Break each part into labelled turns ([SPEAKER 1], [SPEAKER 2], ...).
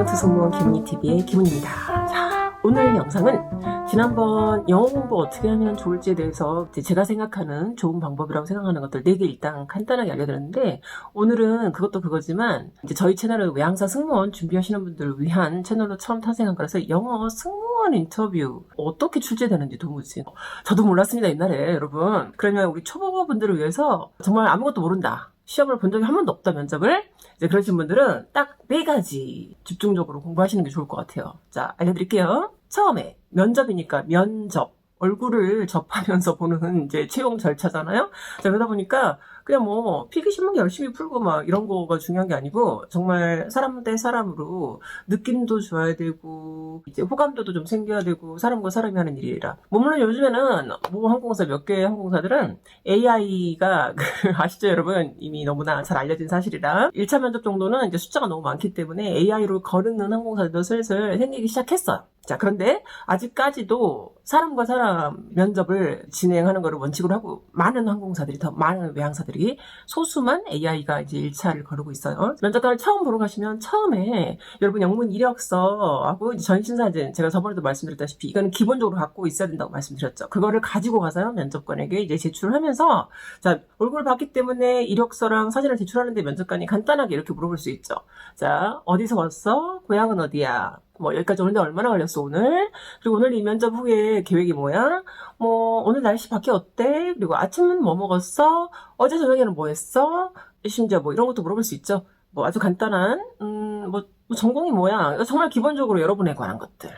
[SPEAKER 1] 리모트 승무원 김은희 TV의 김은입니다. 자, 오늘 영상은 지난번 영어 공부 어떻게 하면 좋을지에 대해서 제가 생각하는 좋은 방법이라고 생각하는 것들 4개 일단 간단하게 알려드렸는데 오늘은 그것도 그거지만 이제 저희 채널은 외항사 승무원 준비하시는 분들을 위한 채널로 처음 탄생한 거라서 영어 승무원 인터뷰 어떻게 출제되는지 도무지 저도 몰랐습니다 옛날에 여러분 그러면 우리 초보분들을 위해서 정말 아무것도 모른다 시험을 본 적이 한 번도 없다 면접을 이제 그러신 분들은 딱 네 가지 집중적으로 공부하시는 게 좋을 것 같아요. 자, 알려드릴게요. 처음에 면접이니까 면접. 얼굴을 접하면서 보는 이제 채용 절차잖아요. 자, 그러다 보니까 그냥 뭐 필기신문 열심히 풀고 막 이런 거가 중요한 게 아니고 정말 사람 대 사람으로 느낌도 줘야 되고 이제 호감도도 좀 생겨야 되고 사람과 사람이 하는 일이라. 뭐 물론 요즘에는 뭐 항공사 몇개 항공사들은 AI가 아시죠 여러분 이미 너무나 잘 알려진 사실이라 1차 면접 정도는 이제 숫자가 너무 많기 때문에 AI로 거르는 항공사들도 슬슬 생기기 시작했어요. 자, 그런데 아직까지도 사람과 사람 면접을 진행하는 것을 원칙으로 하고 많은 항공사들이 더 많은 외항사들이 소수만 AI가 이제 1차를 거르고 있어요. 면접관을 처음 보러 가시면 처음에 여러분 영문 이력서하고 이제 전신 사진 제가 저번에도 말씀드렸다시피 이거는 기본적으로 갖고 있어야 된다고 말씀드렸죠. 그거를 가지고 가서요 면접관에게 이제 제출을 하면서 자 얼굴을 봤기 때문에 이력서랑 사진을 제출하는데 면접관이 간단하게 이렇게 물어볼 수 있죠. 자 어디서 왔어? 고향은 어디야? 뭐 여기까지 오는데 얼마나 걸렸어 오늘? 그리고 오늘 이 면접 후에 계획이 뭐야? 뭐 오늘 날씨 밖에 어때? 그리고 아침은 뭐 먹었어? 어제 저녁에는 뭐 했어? 심지어 뭐 이런 것도 물어볼 수 있죠. 뭐 아주 간단한 음뭐 뭐 전공이 뭐야? 정말 기본적으로 여러분에 관한 것들.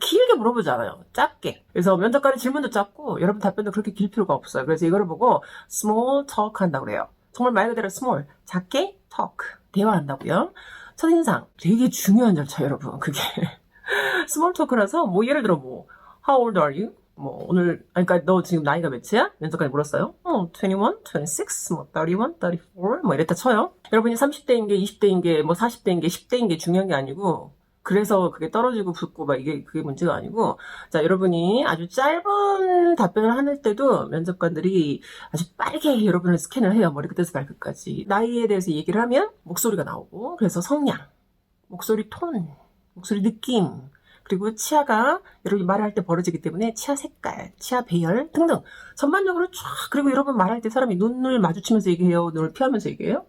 [SPEAKER 1] 길게 물어보지 않아요. 짧게. 그래서 면접관의 질문도 짧고 여러분 답변도 그렇게 길 필요가 없어요. 그래서 이거를 보고 small talk 한다고 그래요. 정말 말 그대로 small, 작게 talk, 대화한다고요. 첫인상 되게 중요한 절차 여러분. 그게 스몰 토크라서 뭐 예를 들어 뭐 How old are you? 뭐 오늘 아니, 그러니까 너 지금 나이가 몇이야? 면접관이 물었어요. 어, 21, 26, 뭐 31, 34, 뭐 이랬다 쳐요. 여러분이 30대인 게 20대인 게 뭐 40대인 게 10대인 게 중요한 게 아니고 그래서 그게 떨어지고 붙고 막 이게 그게 문제가 아니고. 자 여러분이 아주 짧은 답변을 하는 때도 면접관들이 아주 빠르게 여러분을 스캔을 해요. 머리 끝에서 발끝까지. 나이에 대해서 얘기를 하면 목소리가 나오고 그래서 성량 목소리 톤 목소리 느낌 그리고 치아가 여러분이 말할 때 벌어지기 때문에 치아 색깔, 치아 배열 등등 전반적으로 쫙 그리고 여러분 말할 때 사람이 눈을 마주치면서 얘기해요. 눈을 피하면서 얘기해요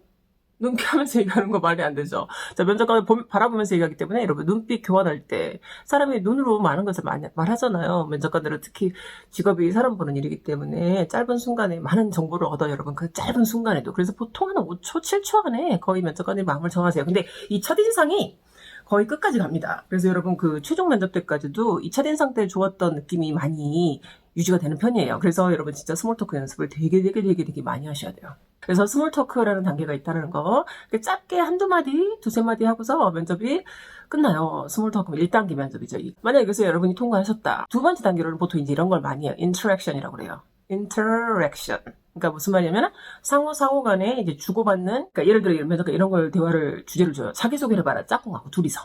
[SPEAKER 1] 눈 피하면서 얘기하는 거 말이 안 되죠. 자, 면접관을 보- 바라보면서 얘기하기 때문에 여러분 눈빛 교환할 때 사람이 눈으로 많은 것을 많이 말하잖아요. 면접관들은 특히 직업이 사람 보는 일이기 때문에 짧은 순간에 많은 정보를 얻어 여러분 그 짧은 순간에도 그래서 보통 한 5초, 7초 안에 거의 면접관이 마음을 정하세요. 근데 이 첫인상이 거의 끝까지 갑니다. 그래서 여러분 그 최종 면접 때까지도 이 첫인상 때 좋았던 느낌이 많이 유지가 되는 편이에요. 그래서 여러분 진짜 스몰 토크 연습을 되게 되게 되게 되게 많이 하셔야 돼요. 그래서 스몰 토크라는 단계가 있다는 거. 그 짧게 한두 마디, 두세 마디 하고서 면접이 끝나요. 스몰 토크 1단계 면접이죠. 만약에 여기서 여러분이 통과하셨다. 두 번째 단계로는 보통 이제 이런 걸 많이 해요. 인터랙션이라고 그래요. 인터랙션. 그러니까 무슨 말이냐면 상호 상호 간에 이제 주고받는 그러니까 예를 들어 이런 면접관 이런 걸 대화를 주제를 줘요. 자기 소개를 봐라. 짝꿍하고 둘이서.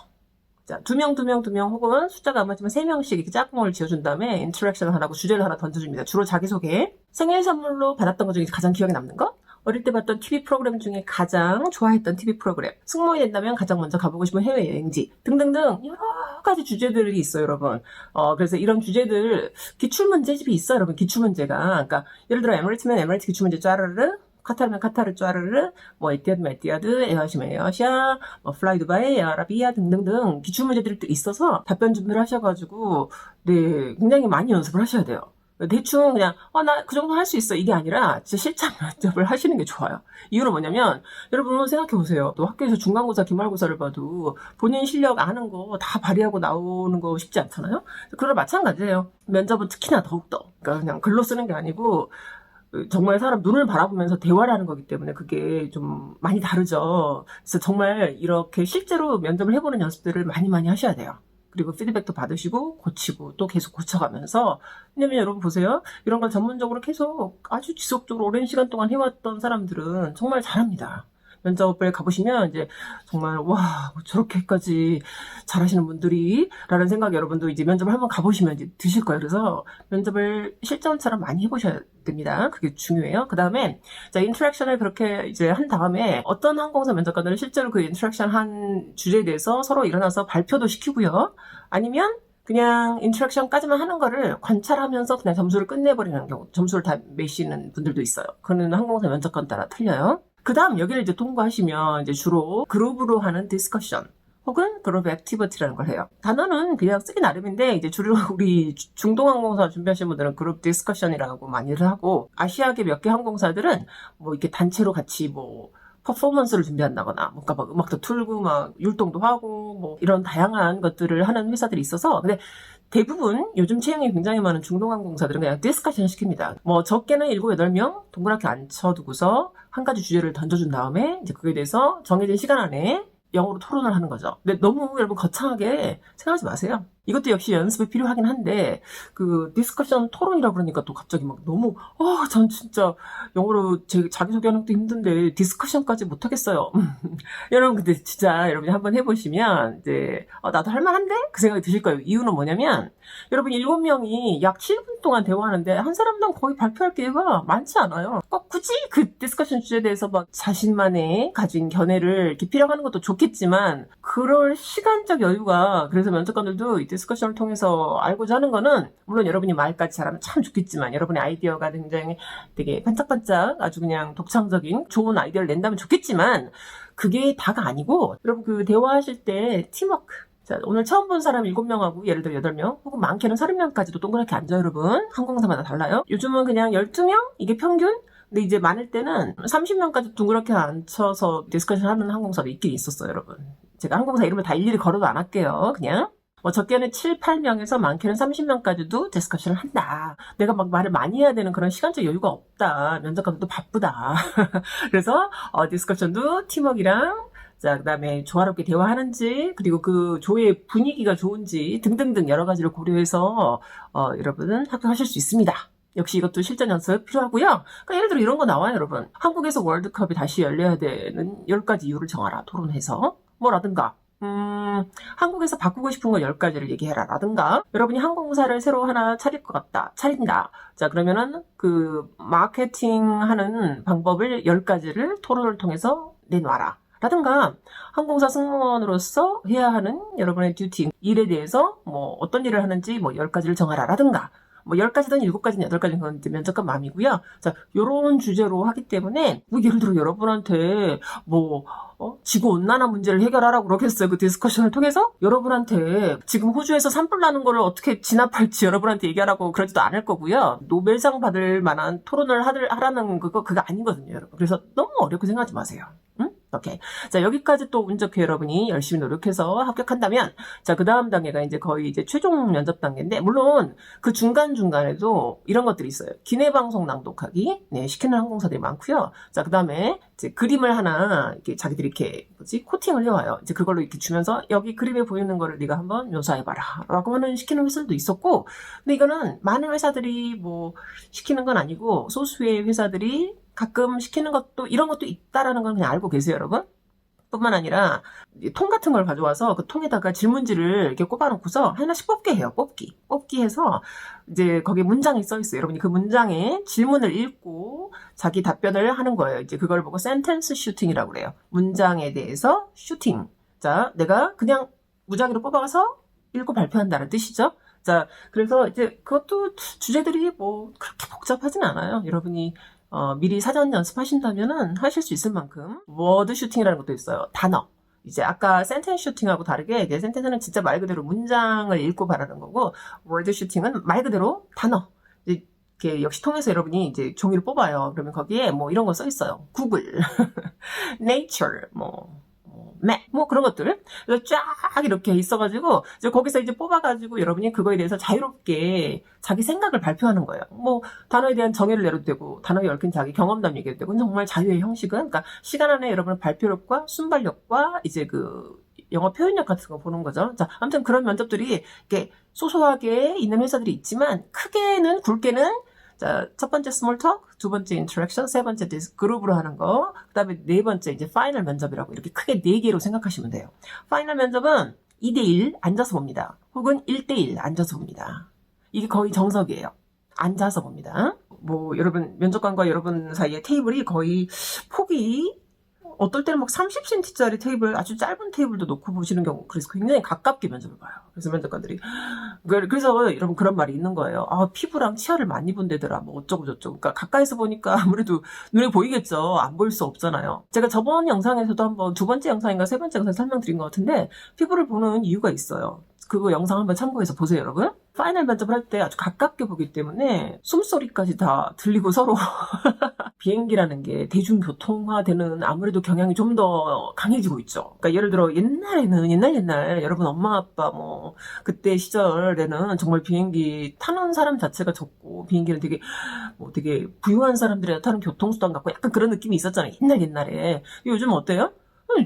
[SPEAKER 1] 자, 두 명, 두 명, 두 명, 혹은 숫자가 안 맞지만 세 명씩 이렇게 짝꿍을 지어준 다음에 인터랙션을 하라고 주제를 하나 던져줍니다. 주로 자기소개. 생일 선물로 받았던 것 중에 가장 기억에 남는 거? 어릴 때 봤던 TV 프로그램 중에 가장 좋아했던 TV 프로그램. 승무원이 된다면 가장 먼저 가보고 싶은 해외 여행지. 등등등 여러 가지 주제들이 있어요, 여러분. 어, 그래서 이런 주제들, 기출 문제집이 있어요, 여러분. 기출 문제가. 그러니까, 예를 들어 에미레이트면 에미레이트 기출 문제 짜르르, 카타르면 카타르 짜르르, 뭐 에티아드면 에티아드, 에어시면 에어시아, 뭐 플라이 두바이, 에어아라비아 등등등 기출 문제들이 또 있어서 답변 준비를 하셔가지고, 네, 굉장히 많이 연습을 하셔야 돼요. 대충 그냥 어 나 그 정도 할 수 있어 이게 아니라 진짜 실전 면접을 하시는 게 좋아요. 이유는 뭐냐면 여러분 생각해 보세요. 또 학교에서 중간고사, 기말고사를 봐도 본인 실력 아는 거 다 발휘하고 나오는 거 쉽지 않잖아요. 그거랑 마찬가지예요. 면접은 특히나 더욱더 그러니까 그냥 글로 쓰는 게 아니고 정말 사람 눈을 바라보면서 대화를 하는 거기 때문에 그게 좀 많이 다르죠. 그래서 정말 이렇게 실제로 면접을 해보는 연습들을 많이 많이 하셔야 돼요. 그리고 피드백도 받으시고 고치고 또 계속 고쳐가면서 왜냐면 여러분 보세요. 이런 걸 전문적으로 계속 아주 지속적으로 오랜 시간 동안 해왔던 사람들은 정말 잘합니다 면접을 가보시면 이제 정말 와뭐 저렇게까지 잘하시는 분들이 라는 생각 여러분도 이제 면접을 한번 가보시면 이제 드실 거예요. 그래서 면접을 실전처럼 많이 해보셔야 됩니다. 그게 중요해요. 그 다음에 자 인터랙션을 그렇게 이제 한 다음에 어떤 항공사 면접관들은 실제로 그 인터랙션 한 주제에 대해서 서로 일어나서 발표도 시키고요. 아니면 그냥 인터랙션까지만 하는 거를 관찰하면서 그냥 점수를 끝내버리는 경우, 점수를 다 매시는 분들도 있어요. 그는 항공사 면접관 따라 틀려요. 그 다음 여기를 이제 통과하시면 이제 주로 그룹으로 하는 디스커션. 혹은 그룹 액티비티라는 걸 해요. 단어는 그냥 쓰기 나름인데 이제 주로 우리 주- 중동 항공사 준비하시는 분들은 그룹 디스커션이라고 많이들 하고 아시아계 몇 개 항공사들은 뭐 이렇게 단체로 같이 뭐 퍼포먼스를 준비한다거나 뭔가 막 음악도 틀고 막 율동도 하고 뭐 이런 다양한 것들을 하는 회사들이 있어서 근데 대부분 요즘 채용이 굉장히 많은 중동항공사들은 그냥 디스커션 시킵니다. 뭐 적게는 7, 8명 동그랗게 앉혀두고서 한 가지 주제를 던져준 다음에 이제 그거에 대해서 정해진 시간 안에 영어로 토론을 하는 거죠. 근데 너무 여러분 거창하게 생각하지 마세요. 이것도 역시 연습이 필요하긴 한데 그 디스커션 토론이라 그러니까 또 갑자기 막 너무 어, 전 진짜 영어로 제 자기소개하는 것도 힘든데 디스커션까지 못 하겠어요. 여러분 근데 진짜 여러분이 한번 해보시면 이제 어, 나도 할만한데 그 생각이 드실 거예요. 이유는 뭐냐면 여러분 일곱 명이 약 7분 동안 대화하는데 한 사람당 거의 발표할 기회가 많지 않아요. 꼭 굳이 그 디스커션 주제에 대해서 막 자신만의 가진 견해를 이렇게 필요하는 것도 좋겠지만 그럴 시간적 여유가 그래서 면접관들도 이 디스커션을 통해서 알고자 하는 거는 물론 여러분이 말까지 잘하면 참 좋겠지만 여러분의 아이디어가 굉장히 되게 반짝반짝 아주 그냥 독창적인 좋은 아이디어를 낸다면 좋겠지만 그게 다가 아니고 여러분 그 대화하실 때 팀워크 자, 오늘 처음 본 사람 7명하고 예를 들어 8명 혹은 많게는 30명까지도 동그랗게 앉아요, 여러분. 항공사마다 달라요. 요즘은 그냥 12명? 이게 평균? 근데 이제 많을 때는 30명까지 둥그렇게 앉혀서 디스커션 하는 항공사도 있긴 있었어요, 여러분. 제가 항공사 이름을 다 일일이 걸어도 안 할게요, 그냥. 뭐 적게는 7, 8명에서 많게는 30명까지도 디스커션을 한다. 내가 막 말을 많이 해야 되는 그런 시간적 여유가 없다. 면접관도 바쁘다. 그래서 어, 디스커션도 팀워크랑 자, 그 다음에 조화롭게 대화하는지, 그리고 그 조의 분위기가 좋은지 등등등 여러 가지를 고려해서, 어, 여러분은 합격하실 수 있습니다. 역시 이것도 실전 연습 필요하고요. 그러니까 예를 들어 이런 거 나와요, 여러분. 한국에서 월드컵이 다시 열려야 되는 10가지 이유를 정하라, 토론해서. 뭐라든가. 음, 한국에서 바꾸고 싶은 거 10가지를 얘기해라. 라든가, 여러분이 항공사를 새로 하나 차릴 것 같다. 차린다. 자, 그러면은 그 마케팅 하는 방법을 10가지를 토론을 통해서 내놔라. 라든가, 항공사 승무원으로서 해야 하는 여러분의 듀티, 일에 대해서 뭐 어떤 일을 하는지 뭐 10가지를 정하라. 라든가, 뭐 10가지든 7가지든 8가지든 그건 이제 면접관 마음이고요. 자, 요런 주제로 하기 때문에, 뭐 예를 들어 여러분한테 뭐, 어? 지구 온난화 문제를 해결하라고 그러겠어요. 그 디스커션을 통해서 여러분한테 지금 호주에서 산불 나는 거를 어떻게 진압할지 여러분한테 얘기하라고 그러지도 않을 거고요. 노벨상 받을 만한 토론을 하라는 그거, 그거 아니거든요, 여러분. 그래서 너무 어렵게 생각하지 마세요. 응? 오케이. 자, 여기까지 또 운 좋게 여러분이 열심히 노력해서 합격한다면, 자, 그 다음 단계가 이제 거의 이제 최종 면접 단계인데, 물론 그 중간중간에도 이런 것들이 있어요. 기내 방송 낭독하기, 네, 시키는 항공사들이 많고요. 자, 그 다음에 이제 그림을 하나, 이렇게 자기들이 이렇게, 뭐지, 코팅을 해와요. 이제 그걸로 이렇게 주면서, 여기 그림에 보이는 거를 네가 한번 묘사해봐라. 라고 하는 시키는 회사도 있었고, 근데 이거는 많은 회사들이 뭐, 시키는 건 아니고, 소수의 회사들이 가끔 시키는 것도, 이런 것도 있다라는 건 그냥 알고 계세요, 여러분? 뿐만 아니라 이통 같은 걸 가져와서 그 통에다가 질문지를 이렇게 꼽아놓고서 하나씩 뽑게 해요. 뽑기. 뽑기 해서 이제 거기에 문장이 써 있어요. 여러분이 그 문장에 질문을 읽고 자기 답변을 하는 거예요. 이제 그걸 보고 센텐스 슈팅이라고 그래요. 문장에 대해서 슈팅. 자, 내가 그냥 무작위로 뽑아서 읽고 발표한다는 뜻이죠. 자, 그래서 이제 그것도 주제들이 뭐 그렇게 복잡하진 않아요. 여러분이 어, 미리 사전 연습하신다면은 하실 수 있을 만큼 워드 슈팅이라는 것도 있어요. 단어. 이제 아까 센텐스 슈팅하고 다르게 이제 센텐스는 진짜 말 그대로 문장을 읽고 말하는 거고 워드 슈팅은 말 그대로 단어. 이렇게 역시 통해서 여러분이 이제 종이를 뽑아요. 그러면 거기에 뭐 이런 거 써 있어요. 구글, nature, 뭐, 뭐, map, 뭐 그런 것들. 그래서 쫙 이렇게 있어가지고 이제 거기서 이제 뽑아가지고 여러분이 그거에 대해서 자유롭게 자기 생각을 발표하는 거예요. 뭐 단어에 대한 정의를 내려도 되고 단어에 얽힌 자기 경험담 얘기해도 되고 정말 자유의 형식은 그러니까 시간 안에 여러분의 발표력과 순발력과 이제 그 영어 표현력 같은 거 보는 거죠. 자, 아무튼 그런 면접들이 이렇게 소소하게 있는 회사들이 있지만 크게는 굵게는 자, 첫 번째 스몰 톡, 두 번째 인터랙션, 세 번째 그룹으로 하는 거, 그 다음에 네 번째 이제 파이널 면접이라고 이렇게 크게 네 개로 생각하시면 돼요. 파이널 면접은 2대1 앉아서 봅니다. 혹은 1대1 앉아서 봅니다. 이게 거의 정석이에요. 앉아서 봅니다. 뭐, 여러분, 면접관과 여러분 사이에 테이블이 거의 폭이 어떨 때는 막 30cm짜리 테이블, 아주 짧은 테이블도 놓고 보시는 경우, 그래서 굉장히 가깝게 면접을 봐요. 그래서 면접관들이. 그- 그래서 여러분 그런 말이 있는 거예요. 아, 피부랑 치아를 많이 본대더라. 뭐 어쩌고저쩌고. 그러니까 가까이서 보니까 아무래도 눈에 보이겠죠. 안 보일 수 없잖아요. 제가 저번 영상에서도 한번 두 번째 영상인가 세 번째 영상 설명드린 것 같은데, 피부를 보는 이유가 있어요. 그거 영상 한번 참고해서 보세요, 여러분. 파이널 면접을 할 때 아주 가깝게 보기 때문에 숨소리까지 다 들리고 서로 비행기라는 게 대중교통화되는 아무래도 경향이 좀 더 강해지고 있죠. 그러니까 예를 들어 옛날에는 옛날 옛날 여러분 엄마 아빠 뭐 그때 시절에는 정말 비행기 타는 사람 자체가 적고 비행기는 되게 뭐 되게 부유한 사람들이 타는 교통수단 같고 약간 그런 느낌이 있었잖아요. 옛날 옛날에 요즘 어때요?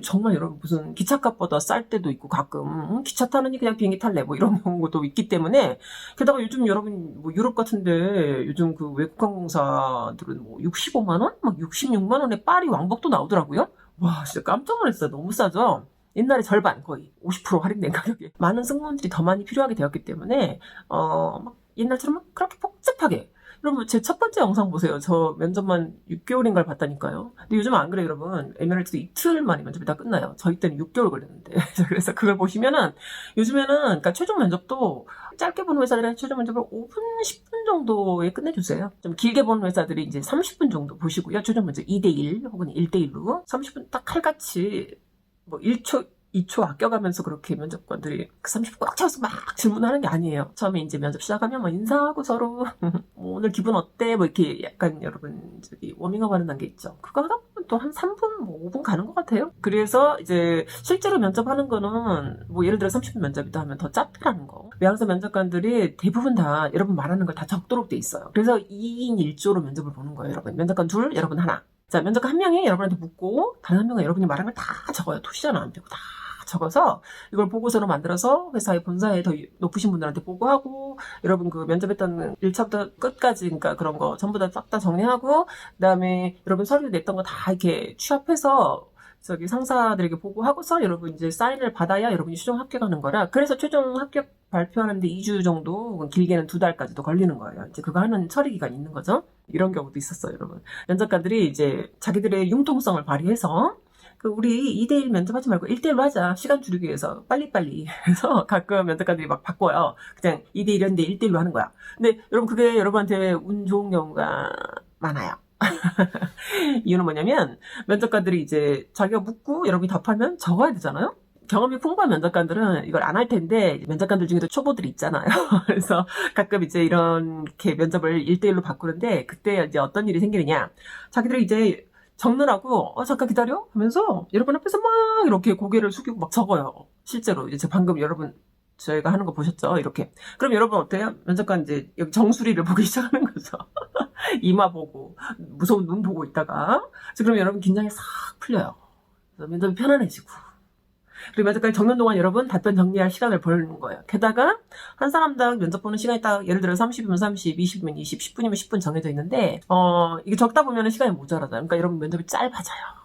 [SPEAKER 1] 정말 여러분 무슨 기차값보다 쌀 때도 있고 가끔 음, 기차 타느니 그냥 비행기 탈래 뭐 이런 경우도 있기 때문에 게다가 요즘 여러분 뭐 유럽 같은데 요즘 그 외국 항공사들은 뭐 65만 원, 막 66만 원에 파리 왕복도 나오더라고요. 와 진짜 깜짝 놀랐어요. 너무 싸죠. 옛날에 절반 거의 50% 할인된 가격에 많은 승무원들이 더 많이 필요하게 되었기 때문에 어 막 옛날처럼 막 그렇게 복잡하게 여러분 제 첫 번째 영상 보세요. 저 면접만 6개월인가를 봤다니까요. 근데 요즘 안 그래요, 여러분. 에메랄드도 이틀 만에 면접이 다 끝나요. 저희 때는 6개월 걸렸는데. 그래서 그걸 보시면은 요즘에는 그러니까 최종 면접도 짧게 보는 회사들은 최종 면접을 5분, 10분 정도에 끝내주세요. 좀 길게 보는 회사들이 이제 30분 정도 보시고요. 최종 면접 2대1 혹은 1대1로 30분 딱 칼같이 뭐 1초 2초 아껴가면서 그렇게 면접관들이 그 30분 꽉 채워서 막 질문하는 게 아니에요. 처음에 이제 면접 시작하면 뭐 인사하고 서로 뭐 오늘 기분 어때? 뭐 이렇게 약간 여러분 저기 워밍업 하는 단계 있죠. 그거 하다 보면 또 한 3분, 뭐 5분 가는 것 같아요. 그래서 이제 실제로 면접하는 거는 뭐 예를 들어 30분 면접이다 하면 더 짧다라는 거. 외항사 면접관들이 대부분 다 여러분 말하는 걸 다 적도록 돼 있어요. 그래서 2인 1조로 면접을 보는 거예요, 여러분. 면접관 둘, 여러분 하나. 자, 면접관 한 명이 여러분한테 묻고 다른 한 명은 여러분이 말한 걸 다 적어요. 토시잖아 안 빼고 다 적어서 이걸 보고서로 만들어서 회사의 본사에 더 높으신 분들한테 보고하고 여러분 그 면접했던 1차부터 끝까지 그러니까 그런 거 전부 다 싹 다 정리하고 그다음에 여러분 서류 냈던 거 다 이렇게 취합해서 저기 상사들에게 보고하고서 여러분 이제 사인을 받아야 여러분이 최종 합격하는 거라 그래서 최종 합격 발표하는데 2주 정도 길게는 두 달까지도 걸리는 거예요. 이제 그거 하는 처리 기간이 있는 거죠. 이런 경우도 있었어요, 여러분. 면접관들이 이제 자기들의 융통성을 발휘해서 그 우리 2대1 면접하지 말고 1대1로 하자. 시간 줄이기 위해서 빨리빨리. 그래서 가끔 면접관들이 막 바꿔요. 그냥 2대1이었는데 1대1로 하는 거야. 근데 여러분 그게 여러분한테 운 좋은 경우가 많아요. 이유는 뭐냐면 면접관들이 이제 자기가 묻고 여러분이 답하면 적어야 되잖아요. 경험이 풍부한 면접관들은 이걸 안 할 텐데 면접관들 중에도 초보들이 있잖아요. 그래서 가끔 이제 이렇게 면접을 1대1로 바꾸는데 그때 이제 어떤 일이 생기느냐. 자기들이 이제 적느라고 어 잠깐 기다려 하면서 여러분 앞에서 막 이렇게 고개를 숙이고 막 적어요. 실제로 이제 방금 여러분 저희가 하는 거 보셨죠? 이렇게. 그럼 여러분 어때요? 면접관 이제 여기 정수리를 보기 시작하는 거죠. 이마 보고 무서운 눈 보고 있다가 그럼 여러분 긴장이 싹 풀려요. 면접이 편안해지고 그리고 면접관이 적는 동안 여러분 답변 정리할 시간을 벌는 거예요. 게다가 한 사람당 면접 보는 시간이 딱 예를 들어 30이면 30, 20이면 20, 10분이면 10분 정해져 있는데 어 이게 적다 보면 시간이 모자라다. 그러니까 여러분 면접이 짧아져요.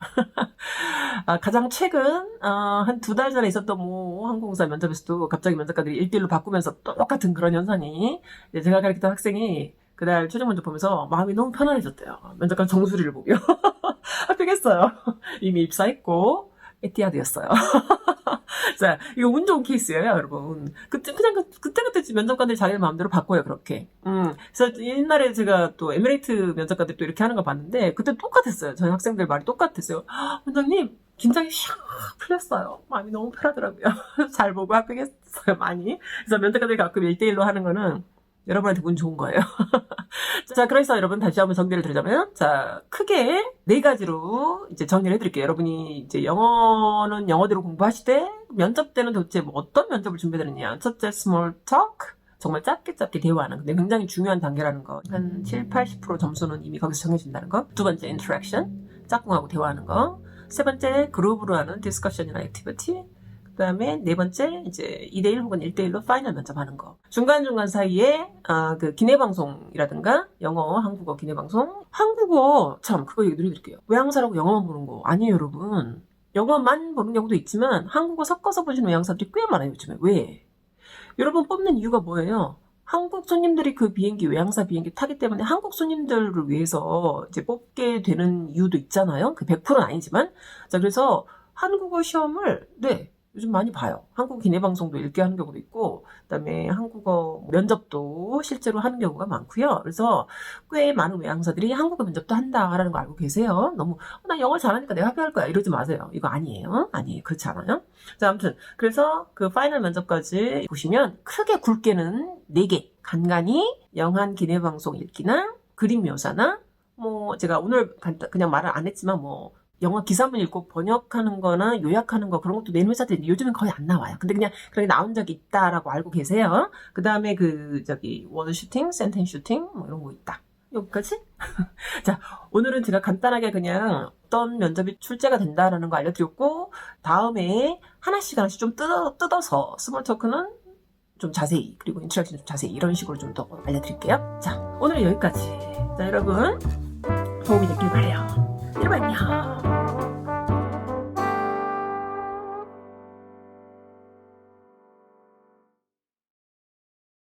[SPEAKER 1] 아, 가장 최근 어, 한두 달 전에 있었던 모 항공사 면접에서도 갑자기 면접관들이 1대1로 바꾸면서 똑같은 그런 현상이 제가 가르쳤던 학생이 그날 최종 면접 보면서 마음이 너무 편안해졌대요. 면접관 정수리를 보고요. 합격했어요. 이미 입사했고 에티아드였어요. 자, 이거 운 좋은 케이스예요, 여러분. 그때 그냥 그- 그때 그때 면접관들이 자기 마음대로 바꿔요, 그렇게. 음, 그래서 옛날에 제가 또 에미레이트 면접관들 또 이렇게 하는 거 봤는데 그때 똑같았어요. 저희 학생들 말이 똑같았어요. "헉, 원장님, 긴장이 샥 풀렸어요. 마음이 너무 편하더라고요. 잘 보고 합격했어요, 많이. 그래서 면접관들이 가끔 1대1로 하는 거는 여러분한테 운 좋은 거예요. 자, 그래서 여러분 다시 한번 정리를 드리자면, 자, 크게 네 가지로 이제 정리를 해드릴게요. 여러분이 이제 영어는 영어대로 공부하시되, 면접 때는 도대체 뭐 어떤 면접을 준비해드느냐. 첫째, small talk. 정말 짧게 짧게 대화하는. 근데 굉장히 중요한 단계라는 거. 한 7, 80% 점수는 이미 거기서 정해진다는 거. 두 번째, interaction. 짝꿍하고 대화하는 거. 세 번째, 그룹으로 하는 디스커션이나 액티비티. 그 그다음에 네 번째 이제 2대1 혹은 1대1로 파이널 면접하는 거. 중간중간 사이에 아, 그 기내 방송이라든가 영어, 한국어 기내 방송. 한국어 참 그거 얘기 드릴게요. 외항사라고 영어만 보는 거 아니에요, 여러분. 영어만 보는 경우도 있지만 한국어 섞어서 보시는 외항사들이 꽤 많아요, 요즘에. 왜? 여러분 뽑는 이유가 뭐예요? 한국 손님들이 그 비행기 외항사 비행기 타기 때문에 한국 손님들을 위해서 이제 뽑게 되는 이유도 있잖아요. 그 100%는 아니지만 자 그래서 한국어 시험을 네 요즘 많이 봐요. 한국 기내 방송도 읽게 하는 경우도 있고 그다음에 한국어 면접도 실제로 하는 경우가 많고요. 그래서 꽤 많은 외항사들이 한국어 면접도 한다라는 거 알고 계세요. 너무 어, 나 영어 잘하니까 내가 합격할 거야 이러지 마세요. 이거 아니에요. 아니에요. 그렇지 않아요. 자 아무튼 그래서 그 파이널 면접까지 보시면 크게 굵게는 4개 간간히 영한 기내 방송 읽기나 그림 묘사나 뭐 제가 오늘 그냥 말을 안 했지만 뭐 영어 기사문 읽고 번역하는 거나 요약하는 거 그런 것도 내는 회사들이 요즘은 거의 안 나와요. 근데 그냥 그렇게 나온 적이 있다라고 알고 계세요. 그 다음에 그 저기 워드 슈팅, 센텐 슈팅 뭐 이런 거 있다. 여기까지? 자, 오늘은 제가 간단하게 그냥 어떤 면접이 출제가 된다라는 거 알려드렸고 다음에 하나씩 하나씩 좀 뜯어, 뜯어서 스몰 토크는 좀 자세히 그리고 인트랙션 좀 자세히 이런 식으로 좀 더 알려드릴게요. 자, 오늘은 여기까지. 자, 여러분 도움이 됐길 바래요. 老板你好。